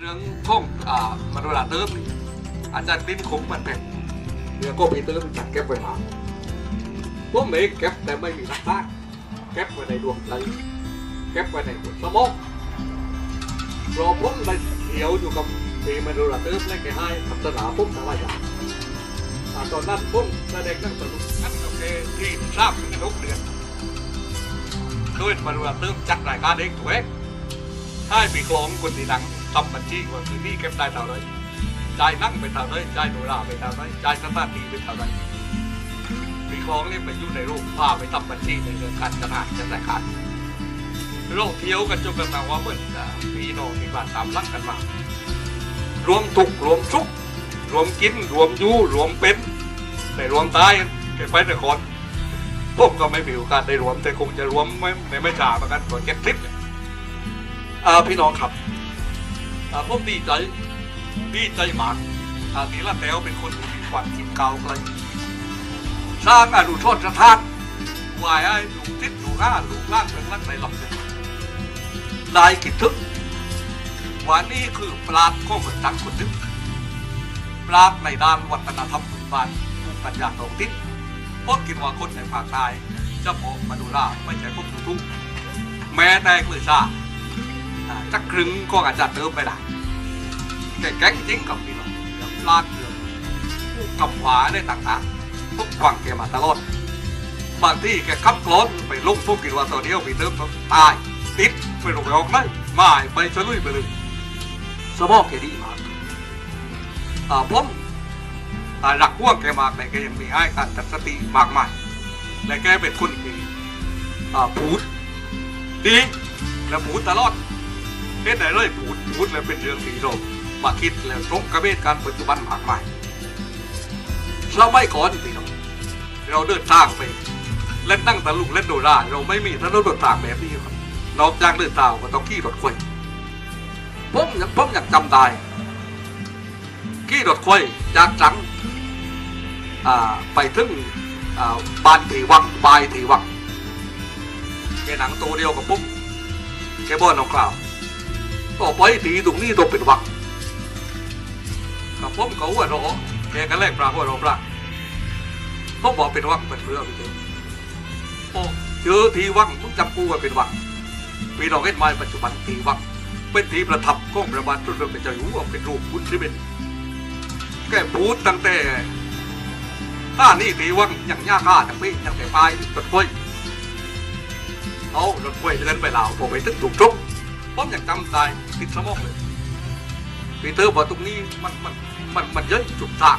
เรื่องท่องอ่ามาดูแลเติมนี่อาจารย์ลิ้นคงมันเป็นเรื่องก็ไปเติมจัดเก็บไว้มาพวกเมฆเก็บแต่ไม่มีรักษาเก็บไว้ในดวงใจเก็บไว้ในหัวสมองรอผมไปเที่ยวอยู่กับปีมาดูแลเติมและแกให้พัฒนาผมทำไมอะอ่าตอนนั้นผมแสดงนั่งสนุกนั่นโอเคที่ทราบถึงทุกเดือนโดยมาดูแลเติมจัดรายการเองถูกไหมให้ปีคลองคนที่หนัง ทำบัญชีว่าคือนี่เก็บได้เท่าไรจ่ายนั่งไปเท่าไรจ่ายโดราไปเท่าไรจ่ายสถานที่ไปเท่าไรปีคลองนี่ไปอยู่ในรูปผ้าไปทำบัญชีในเรื่องการจัดหาจัดรายการโลกเที่ยวกันจนกระทั่งว่าเหมือนพี่น้องที่บ้านตามรักกันมา รวมทุกรวมสุขรวมกินรวมอยู่รวมเป็นแต่รวมตายแกไปแต่คนพวกก็ไม่มีโอกาสได้รวมแต่คงจะรวมไม่ไม่ช้าเหมือนกันตัวเก็บคลิปพี่น้องครับ อ่าผมดีใจดีใจมากอาทีละแตวเป็นคนที่มีฝันคิดเก่าไกลสร้างอนุโทษสถานวายให้ลูกทิศลูกห้าลูกล่างเป็นลักในหลับได้คิดถึงว่านี่คือปราดของคนตังคนนึงปราดในด้านวัฒนธรรมพื้นบ้านภูมิปัญญาท้องถิ่นผมคิดว่าคนในภาคใต้จะพบมาดูราไม่ใช่พวกทุกๆแม้แต่กลือซา จักครึ่งก็อาจจะเติมไปได้แต่แก๊งจริงกับพี่น้องเรื่อลาดเรื่องกำหวาได้ต่างๆพวกฟังแกมาตลอดบางที่แกขับร้อนไปลงพวกกินว่าตัวเดียวไปเติมต้อตายติดไปลงไปออกได้ไม่ไปฉลุยไปเลยสมองแกดีมากอ่าผมอ่ารักพวกแกมากแต่แกยังมีให้การจัดสติมากมายและแกเป็นคนที่อ่าพูดดีและพูดตลอด เฮ็ดได้เลยพูดพูดแล้วเป็นเรื่องที่เรามาคิดแล้วตรงกับเหตุการปัจจุบันมากมายเราไม่ก่อนพี่น้องเราเดินทางไปเล่นนั่งตะลุงเล่นโดราเราไม่มีถนนรถทางแบบนี้ครับนอกจากเดินทางก็ต้องขี่รถควยผมยังผมยังจำได้ขี่รถควยจากจังอ่าไปถึงอ่าบ้านถีวังบายถีวังแกหนังตัวเดียวกับปุ๊บแกบ่นเอากล่าว ต่อไปทีตรงนี้ต้องเป็นวักกับผมเขาว่าเราแกก็แลกปลาว่าเราปลาเขาบอกเป็นวักเป็นเรือไปเถอโอ้เจอทีวังต้องจำกูว่าเป็นวักปีเราเห็นมาปัจจุบันทีวักเป็นทีประทับของประบาทต้นเรือเป็นเจ้าอยู่ว่าเป็นรูปพุทธเป็นแก่พูดตั้งแต่ถ้านี่ทีวังยังยากข้าทั้งปียังแต่ปลายรถไฟเอารถไฟเดินไปลาวพอไปถึงถูกจบ ผมยังจำได้ติดสมองเลยปีเตอร์บอกตรงนี้มันมันมันมันเยอะจุดทาง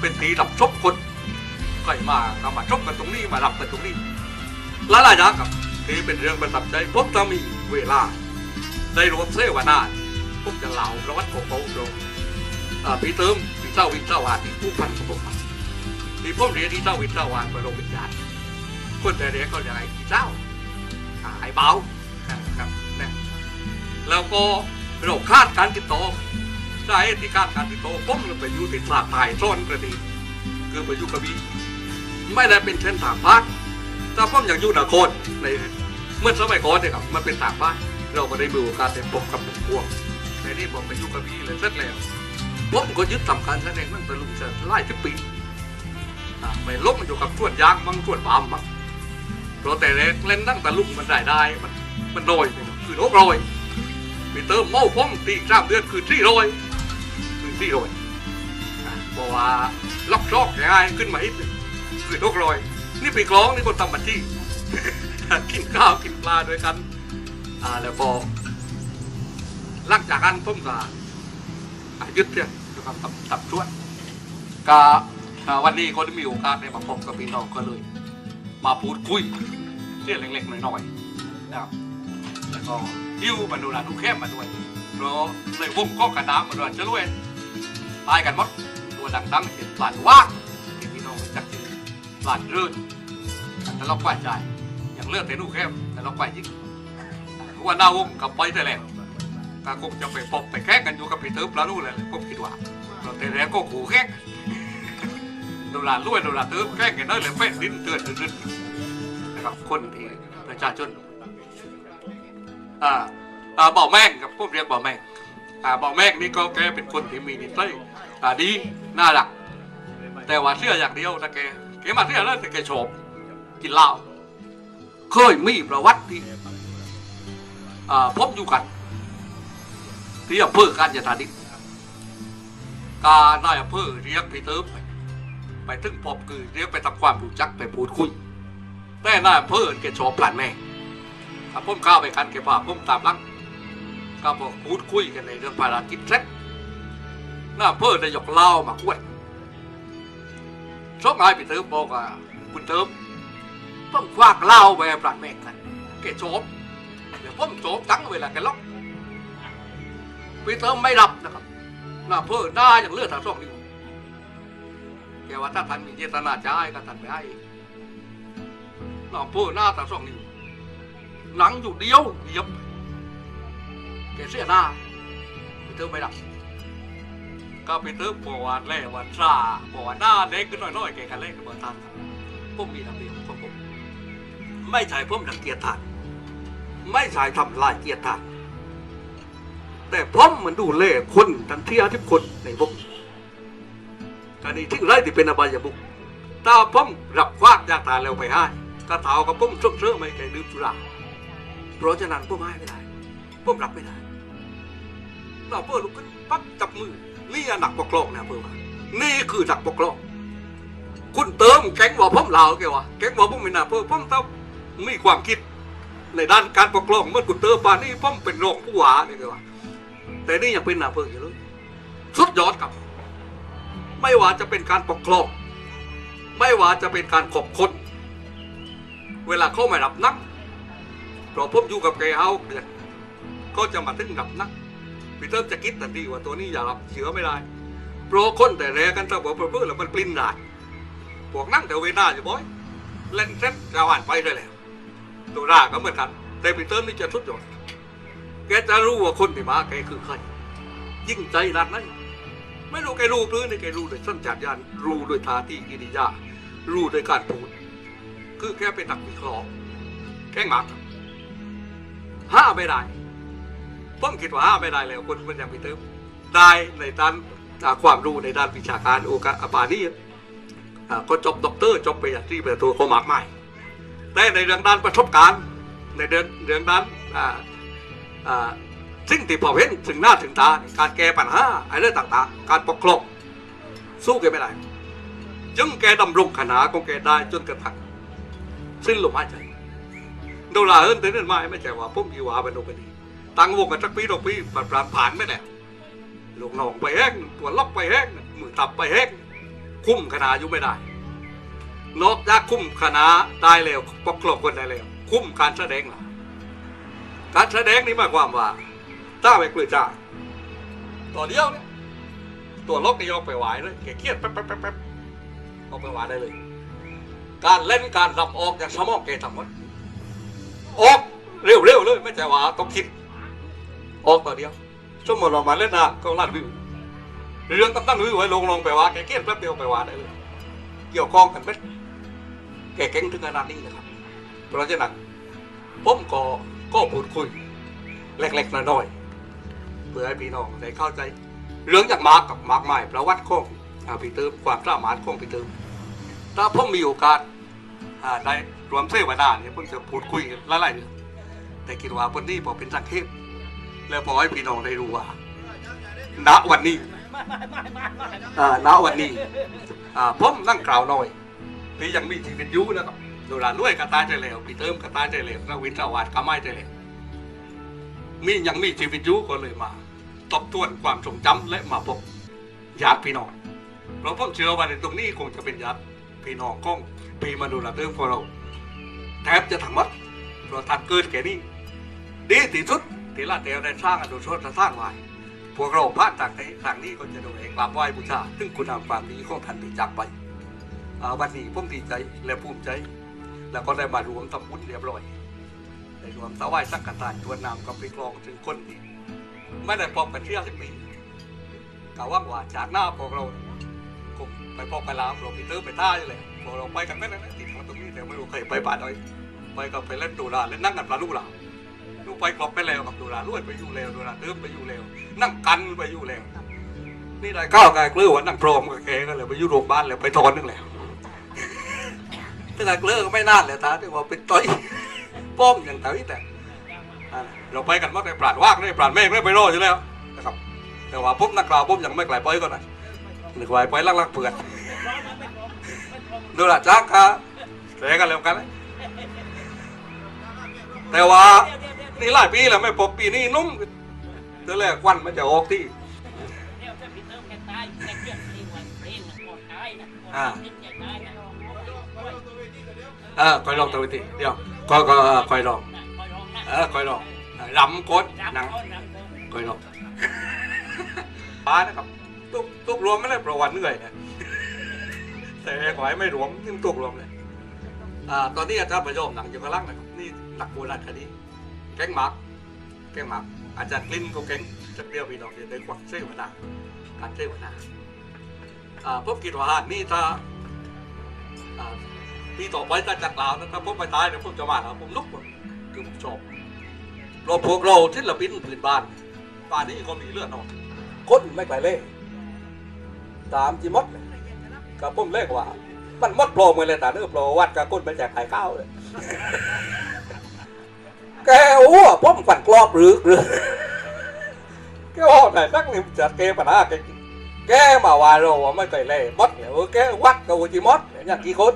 เป็นทีรับชกคนใครมาก็มาชกกันตรงนี้มารับกันตรงนี้หลายหลายอย่างครับที่เป็นเรื่องประทับใจผมจะมีเวลาได้รวมเสวนาผมจะเล่าประวัติของเขาโดยอ่ปีเติมปีเจ้าวินเจ้าวานที่ผู้พันของผมมาที่ผมเรียนที่เจ้าวินเจ้าวานไปโรงวิญญาณคนแต่เรียกเขาอย่างไรที่เจ้าอ่าไอ้เบา แล้วก็เราคาดการติดต่อสาเหตุที่คาดการติดต่อผมไปอยู่ติดสาถ่ายซ่อนกระดีคือไปอยู่กระบี่ไม่ได้เป็นเช่นทางพาดแต่ผมอยากอยู่นครในเมื่อสมัยก่อนเนี่ยครับมันเป็นทางพาดเราก็ได้มีโอกาสได้พบกับพวกในนี้ผมไปอยู่กระบี่เลยเสร็จแล้วผมก็ยึดทำการแสดงนั่งตะลุงจะไล่ทุกปีอ่าไปลบมันอยู่กับส่วนยางมั่งส่วนปาล์มมั่งเพราะแต่เล่นเล่นนั่งตะลุงมันได้ได้มันมันโดยไปเนคือโรคโรย ไปเติมเมาพ้องตีสามเดือนคือที่โรยคือที่รยอะบอกว่าล็อกชอกง่ายขึ้นมาอีกคือทุกโรยนี่ไปกลองนี่คนทำบัญชีกินข้าวกินปลาด้วยกัน อ่าแล้วก็หลังจากนั้นผมก็อะยึดเนี่ยนะครับตับตับชวนก็อ่าวันนี้ก็ได้มีโอกาสได้มาพบกับพี่น้องก็เลย มาพูดคุยเรื่องเล็กๆน้อยๆนะครับแล้วก็ หิ้วมาดูแลดูเข้มมาด้วยเพราะในวงก็กระดามมาด้วยจะรวยตายกันหมดตัวดังๆเห็นหลานว่าที่พี่น้องจักชื่อหลานรื่นแต่เรากว่าใจอย่างเลือดแต่ดูเข้มแต่เรากว่ายิ่งว่าหน้าวงกับไปแต่แหลงก็คงจะไปพบไปแข่งกันอยู่กับพี่เติร์ปลาลูเลยผมคิดว่าเราแต่แรกก็ขู่แข่งดูหลานรวยดูหลาเติร์แข่งกันน้อยเลยเป็นดินเตือนดินนะครับคนที่ประชาชน อ่าอ่าบ่อแม่งกับพวกเรียกบ่อแม่งอ่าบ่อแม่นี่ก็แกเป็นคนที่มีนิสัยอ่าดีน่ารัก แต่ว่าเชื่ออย่างเดียวนะแกแกมาเชื่อแล้วแต่แกชอบกินเหล้าเคยมีประวัติที่อ่าพบอยู่กันที่อำเภอการยาธานิการนายอำเภอเรียกพี่เติมไปไปถึงพบคือเรียกไปทำความรู้จักไปพูดคุยแต่นายอำเภอแกชอบพลันแม่ ถ้าผมเข้าไปกันแกพาผมตามลังก็บอกพูดคุยกันในเรื่องภารกิจเสร็จนายอำเภอได้ยกเล้ามาคุยชอบนายพี่เติมบอกว่าคุณเติมต้องควักเล้าไปให้พลันแม่กันแกชอบเดี๋ยวผมชอบจังเวลาแกล็อกปีเตอร์ไม่รับนะครับหน้าเพื่อหน้าอย่างเลือดทางช่องนี้แกว่าถ้าท่านมีเจตนาจะให้ก็ท่านไปให้หน้าเพื่อหน้าทางช่องนี้ หนังอยู่เดียวเหยียบแกเสียหน้าปีเตอร์ไม่รับก็ไปเตอร์บอกว่าแล่วันซาบอกว่าหน้าเล็กขึ้นน้อยๆแกกันเล่นกับเบอร์ทันผมมีระเบียบของผมไม่ใช่ผมดังเกียรติทานไม่ใช่ทำลายเกียรติทานแต่ผมมันดูแลคนทันทีทุกคนในวงการนี้ที่ไรที่เป็นอบายบุกถ้าผมรับควักจากตาแล้วไปให้ก็เท่ากับผมชดเชยไม่แก่ดื่มสุรา เพราะฉะนั้นผมให้ไม่ได้ผมรับไม่ได้เราเพื่อลุกขึ้นปั๊บจับมือ นี่หนักปกครองนะเพื่อว่านี่คือหนักปกครองคุณเติมแก๊งว่าผมลาวแกว่าแก๊งว่าผมไม่น่าเพื่อผมต้องมีความคิดในด้านการปกครองเมื่อคุณเติมปานนี้ผมเป็นรองผู้ว่านี่แกว่าแต่นี่ยังเป็นนาเพิงอยู่เลยสุดยอดครับ ไม่ว่าจะเป็นการปกครองไม่ว่าจะเป็นการขอบคน เวลาเข้ามารับนัก พราะผมอยู่กับแกเฮาเนี่ยก็จะมาถึงรับนักพีเตอร์จะคิดทันทีว่าตัวนี้อย่ารับเชื้อไม่ได้เพราะคนแต่แรกกันถ้าบอกเพื่อแล้วมันปลิ้นได้พวกนั่งแต่เวน่าอยู่บ่อยเล่นเซ็ตจะหวานไปเลยแหละตัวราก็เหมือนกัน แต่พีเตอร์นี่จะสุดยอดแกจะรู้ว่าคนที่มาแกคือใครยิ่งใจรักนั้นไม่รู้แกรู้หรือในแกรู้ด้วยสัญชาตญาณรู้ด้วยทาทีกิริยารู้ด้วยการพูดคือแกเป็นนักวิเคราะห์แกงหมัก ห้าไม่ได้ผมคิดว่าห้าไม่ได้แล้วคนมันยังไปเติมได้ในด้านความรู้ในด้านวิชาการโอกาสปานี่ก็จบด็อกเตอร์จบปริญญาตรีเป็นตัวเขามากมายแต่ในเรื่องด้านประสบการณ์ในเรื่องเรื่องด้านสิ่งที่พอเห็นถึงหน้าถึงตาการแก้ปัญหาอะไรต่างๆ การปกครองสู้แกไม่ได้จึงแกดำรงขนาของแกได้จนกระทั่งสิ้นลมหายใจ โดราเอินเต้นมาไม่ใช่ว่าพุ่มยีวาเป็นโอเปนีตั้งวงกันสักปีสองปีผ่านผ่านผ่านไม่แน่ลูกน้องไปแห้งตัวล็อกไปแห้งมือตับไปแห้งคุ้มขนาอยู่ไม่ได้นอกจากคุ้มขนาได้แล้วปกครองคนได้แล้ว คุ้มการแสดงล่ะการแสดงนี่หมายความว่าถ้าไปกลือจ่าต่อเดียวเนี่ยตัวล็อกนี่ยกไปไหวเลยแกเครียดแป๊บแป๊บแป๊บแป๊บออกไปไหวได้เลย การเล่นการรำออกจากสมองแกทำหมด ออกเร็วๆเลยไม่ใช่ว่าต้องคิด ออกต่อเดียวสมมติเรามาเล่นนะก็ลาดวิว เรื่องตั้งๆวิวไว้ลงลงไปว่าแกเครียดแป๊บเดียวไปว่าได้เลย เกี่ยวข้องกันไหมแกเก่งถึงขนาดนี้นะครับเพราะฉะนั้นผมก็ก็พูดคุยเล็กๆน้อยๆเพื่อให้พี่น้องได้เข้าใจ เรื่องจากมาร์กกับมาร์กใหม่ประวัติของพี่เติมความสามารถของพี่เติมถ้าผมมีโอกาสได้ รวมเสวนาเนี่ยผมจะพูดคุยกันลายๆเรื่องแต่คิดว่าวันนี้พอเป็นสังเทปแล้วพอให้พี่น้องได้รู้ว่าณวันนี้อ่าณวันนี้ผมนั่งกล่าวน้อยที่ยังมีชีวิตอยู่นะครับโดูแลด้วยกระตายใจเหลวพี่เติมกระตายใจเหลวนวินสวัสดิ์กระไม้ใจเหลวมียังมีชีวิตอยู่ก็เลยมาทบทวนความทรงจำและมาพบญาติพี่น้องเราะผมเชื่อว่าในตรงนี้คงจะเป็นญาติพี่น้องของพี่มนุษย์ละเติมของเรา แทบจะทั้งหมดเพราะท่านเกิดแก่นี้ดีที่สุดที่ลาเตลได้สร้างอนุชนและสร้างไว้พวกเราพลาดจากในทางนี้ก็จะโดนเองกราบไหว้บูชาซึ่งคุณงามความดีของท่านที่จากไปวันนี้ผมดีใจและภูมิใจ แล้วก็ได้มารวมทำบุญเรียบร้อยได้รวมสวายสักกะทานทวนนำกับไปกลองถึงคนที่ไม่ได้พบกันเที่ยวสิบปีกะว่างว่าจากหน้าพวกเราคงไปพบกันแล้วเราพีเตอร์ไปท่าอยู่เลยพวกเราไปกันไม่ได้นะติด มาตรงนี้แต่ไม่รู้เคยไปป่าดอยไปก็ไปเล่นดูราเล่นนั่งกันปลาลูกหลาลูกไปกรอบไปแล้วกับดูราลุยไปอยู่แล้วดูราเติมไปอยู่แล้ว นั่งกันไปอยู่แล้วนี่ได้ข้าวกายเกลือว่านั่งพร้อมกับแกก็เลยไปอยู่โรงพยาบาลเลยไปทอนนึงแล้วถ้าเกลือก็ไม่น่าเลยตาที่ว่าเป็นต้อยป้อมอย่างเท่านี้แต่เราไปกันมาแต่ปราดว่างได้ปราดเมฆได้ไปรออยู่แล้วนะครับ แต่ว่าปุ๊บนักกล่าวปุ๊บยังไม่ไกลไปก่อนนะนึกไวไปลักๆเปื่อนดูละจ้างค่ะ เสียกันแล้วกันเลยแต่ว่านี่หลายปีแล้วไม่พบปีนี้นุ่มเดี๋ยวแรกวันมันจะออกที่อ่าเออคอยลองตัววิธีเดี๋ยวก็ก็เออคอยลองเออคอยลองรำกดหนังคอยลองป้านะครับตุกตุกรวมไม่ได้ประวัติเหนื่อยนะแต่ขอให้ไม่รวมยิ่งตุกรวมเลยอ่า ตอนนี้อาจารย์ประโยมหนังอยู่ข้างล่างนะครับนี่หนักโบราณคดีแก๊งหมักแก๊งหมักอาจารย์กลิ้นก็แก๊งจะเดียวพี่น้องเดี๋ยวได้ควักเสื้อมาดาการเสื้อมาดาอ่าพบกิจวัตรนี่ถ้าปีต่อไปถ้าจากลาวถ้าผมไปตายเนี่ยผมจะมาแล้วผมลุกคือผมชอบเราพวกเราศิลปินพื้นบ้านป่านนี้ก็มีเลือดออกคนไม่ไกลเล่ตามจีมดกับผมเล่กว่า มันมดโปรมือเลยแต่เนื้อโปรวัดกับก้นไปแจกไข่ข้าวเลยแกอ้ผมฝันกรอบหรือหรือแกว่าไหนนักนี่จัดเกปัญหาแกแกมาว่าเราว่าไม่เคยเล่มดเนี่ยเออแกวัดกับจีมดเนี่ยอย่างกี่คน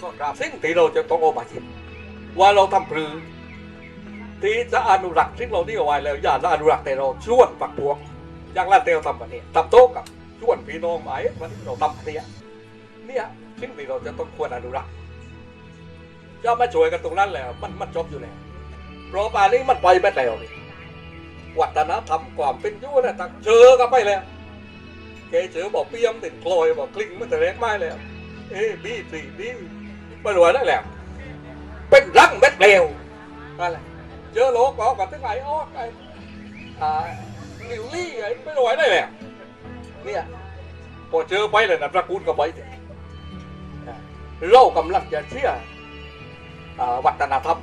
ก็กราบสิ่งที่เราจะต้องเอามาคิดว่าเราทำพรือที่จะอนุรักษ์สิ่งเราที่เอาไว้แล้วอย่าละอนุรักษ์แต่เราชวนปักพวกอย่างลาเตลทำวันนี้ทำโต๊ะกับ ชวนพี่น้องหมายวันนี้เราทำอันเนี่ยเนี่ยสิ่งที่เราจะต้องควรอนุรักษ์จะมาช่วยกันตรงนั้นแหละมันมันจบอยู่แล้วเพราะป่านนี้มันไปไม่แล้วนี่วัฒนธรรมความเป็นอยุ่นี่ยตักเจอกันไปแล้วแกเจอบอกเปียมติดโคลอยบอกกลิ้งมันจะเล็กไม่แล้วเอ้บีสีดีไม่รวยได้แล้วเป็นรังเม็ดเดียวอะไรเจอโลกอกับทั้งไงออกไอ้อ่าลิวลี่ไอ้ไม่รวยได้แล้ว เนี่ยพอเจอไปเลยนะตระกูลกับไปเรากำลังจะเชื่ออวัฒนธรรม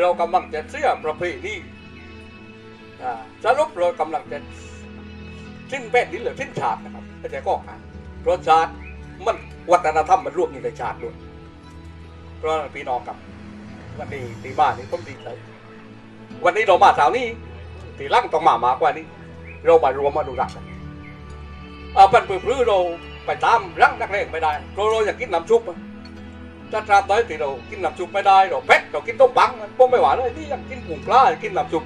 เรากำลังจะเชื่อประเพณีอ่าสรุปเรากำลังจะสิ้นแป้นนี้หรือสิ้นชาตินะครับไม่ก็อ่านเพราะชาติมันวัฒนธรรมมันรวมอยู่ในชาติด้วยเพราะพี่น้องกับวันนี้ตีบ้านนี้ผมดีใจวันนี้เรามาสาวนี้ตีร่างต้องมามากกว่านี้ เรามารวมมาดูรักกัน เอาเป็นปื้อพื้เราไปตามรังนักเลงไม่ได้เราเราอยากกินน้ำชุบถ้าตราบใดที่เรากินน้ำชุบไม่ได้เราเพ็ดเรากินต้มบังมันผมไม่ไหวเลยที่ยังกินกุ้งปลากินน้ำชุบ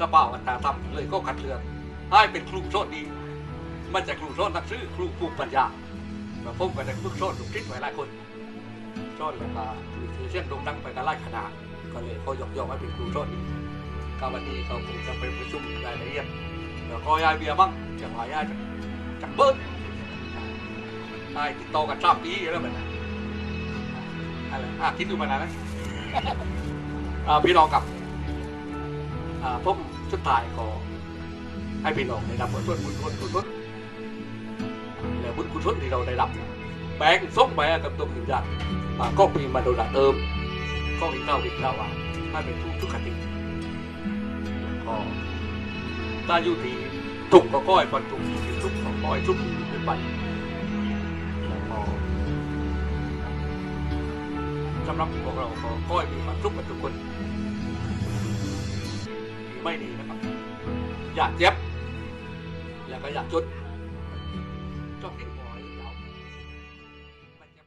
สภาวัฒนธรรมเลยก็ขัดเลือนให้เป็นครูโชดดี มันจะครูโชดนักซื้อครูภูมิปัญญามาพบกันในพวกโซนลูกทิศไว้หลายคนโซนแล้วก็คือเส้นดงดังไปกันหลายขนาดก็เลยเขายกย่องให้เป็นครูโซนนี้ก็วันนี้เขาคงจะไปประชุมรายละเอียด แล้วก็ยายเบียร์บ้างจะหายายจากจากเบิร์ดนายติดต่อกันสามปีแล้วแบบนั้นอะไรอะคิดดูมานานนะพี่น้องกับอ่าผมสุดท้ายก็ให้พี่น้องได้รับผลบุญบุญบุญบุญบุญและบุญกุศลที่เราได้รับแบ่งส่งไปกับตัววิญญาณอ่าก็ปีมาโดนเติมก็อีกเล่าอีกเล่าว่าให้เป็นทุกทุกขติก็ ตาอยู่ที่ทุกข์ก็ก้อยบรรทุกที่ทุกข์ก็ก้อยทุกข์ขึ้นไปแล้วก็สำหรับพวกเราก็ก้อยมีความทุกข์กันทุกคน ไม่ดีนะครับ อยากเจ็บ แล้วก็อยากจนชอบกิน